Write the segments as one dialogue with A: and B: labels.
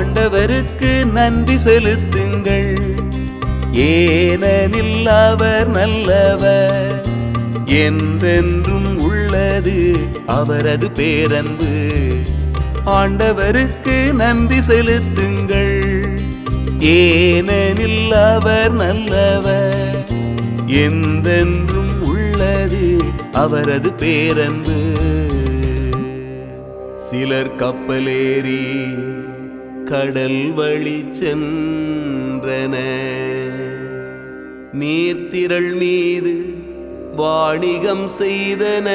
A: ஆண்டவருக்கு நன்றி செலுத்துங்கள். ஏனெனில் அவர் நல்லவர். என்றென்றும் உள்ளது அவரது பேரன்பு. ஆண்டவருக்கு நன்றி செலுத்துங்கள். ஏனெனில் அவர் நல்லவர். என்றென்றும் உள்ளது அவரது பேரன்பு. சிலர் கப்பலேறி கடல் வழி சென்றன. நீர்த்திரள் மீது வாணிகம் செய்தன.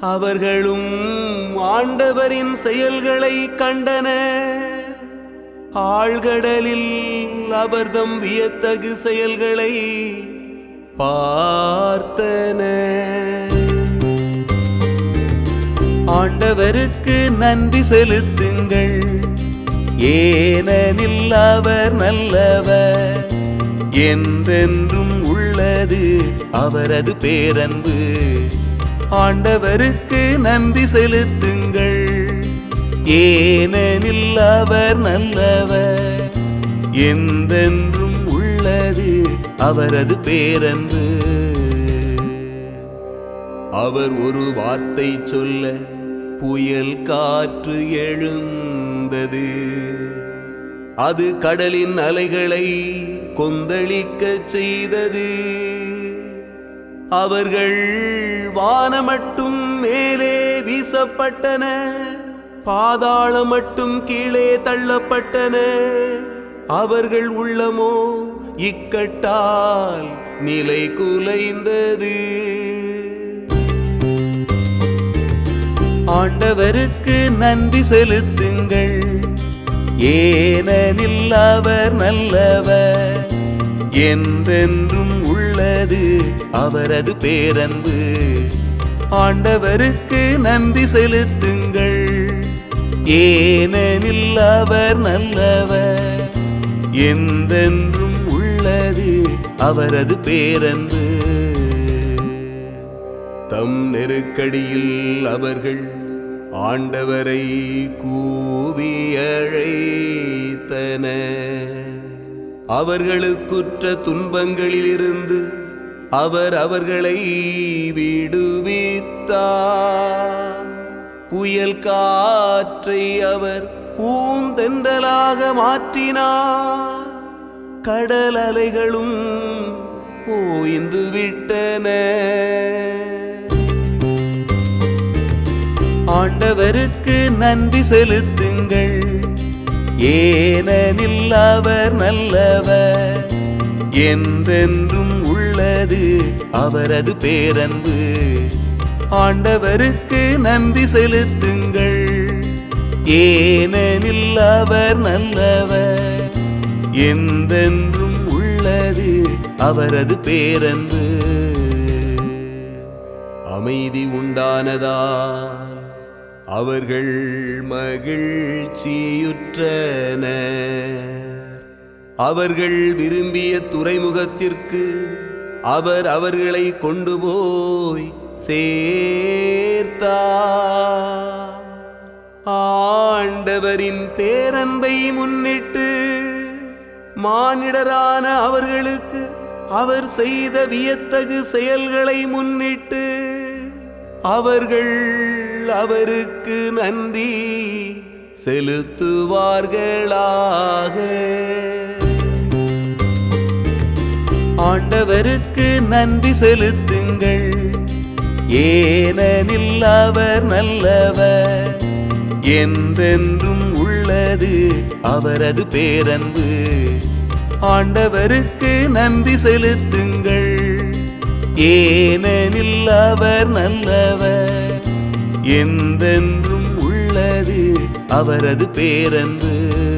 A: அவர்களும் ஆண்டவரின் செயல்களை கண்டன. ஆழ்கடலில் அவர்தம் வியத்தகு செயல்களை பார்த்தன. ஆண்டவருக்கு நன்றி செலுத்துங்கள். ஏனெனில் அவர் நல்லவர். என்றென்றும் உள்ளது அவரது பேரன்பு. ஆண்டவருக்கு நன்றி செலுத்துங்கள். ஏனெனில் அவர் நல்லவர். என்றென்றும் உள்ளது அவரது பேரன்பு. அவர் ஒரு வார்த்தை சொல்ல புயல் காற்று எழுந்தது. அது கடலின் அலைகளை கொந்தளிக்கச் செய்தது. அவர்கள் வானமட்டும் மேலே வீசப்பட்டன பாதாளம் மட்டும் கீழே தள்ளப்பட்டன. அவர்கள் உள்ளமோ இக்கட்டால் நிலை குலைந்தது. ஆண்டவருக்கு நன்றி செலுத்துங்கள். ஏனெனில் அவர் நல்லவர். என்றென்றும் உள்ளது அவரது பேரன்பு. ஆண்டவருக்கு நன்றி செலுத்துங்கள். ஏனெனில் அவர் நல்லவர். என்றென்றும் உள்ளது அவரது பேரன்பு. தம் நெருக்கடியில் அவர்கள் ஆண்டவரை கூவி அழைத்தன. அவர்களுக்குற்ற துன்பங்களிலிருந்து அவர் அவர்களை விடுவித்தார். புயல் காற்றை அவர் பூந்தென்றலாக மாற்றினார். கடல் அலைகளும் ஓய்ந்து விட்டன ஆண்டவருக்கு நன்றி செலுத்துங்கள். ஏனெனில் அவர் நல்லவர். என்றென்றும் உள்ளது அவரது பேரன்பு. ஆண்டவருக்கு நன்றி செலுத்துங்கள். ஏனெனில் அவர் நல்லவர். என்றென்றும் உள்ளது அவரது பேரன்பு. அமைதி உண்டானதால் அவர்கள் மகிழ்ச்சியுற்றனர் அவர்கள் விரும்பிய துறைமுகத்திற்கு அவர் அவர்களை கொண்டு போய் சேர்த்தார். ஆண்டவரின் பேரன்பை முன்னிட்டு மானிடரான அவர்களுக்கு அவர் செய்த வியத்தகு செயல்களை முன்னிட்டு அவர்கள் அவருக்கு நன்றி செலுத்துவார்களாக. ஆண்டவருக்கு நன்றி செலுத்துங்கள். ஏனெனில் அவர் நல்லவர். என்றென்றும் உள்ளது அவரது பேரன்பு. ஆண்டவருக்கு நன்றி செலுத்துங்கள். ஏனெனில் அவர் நல்லவர். என்றென்றும் உள்ளது அவரது பேரன்பு.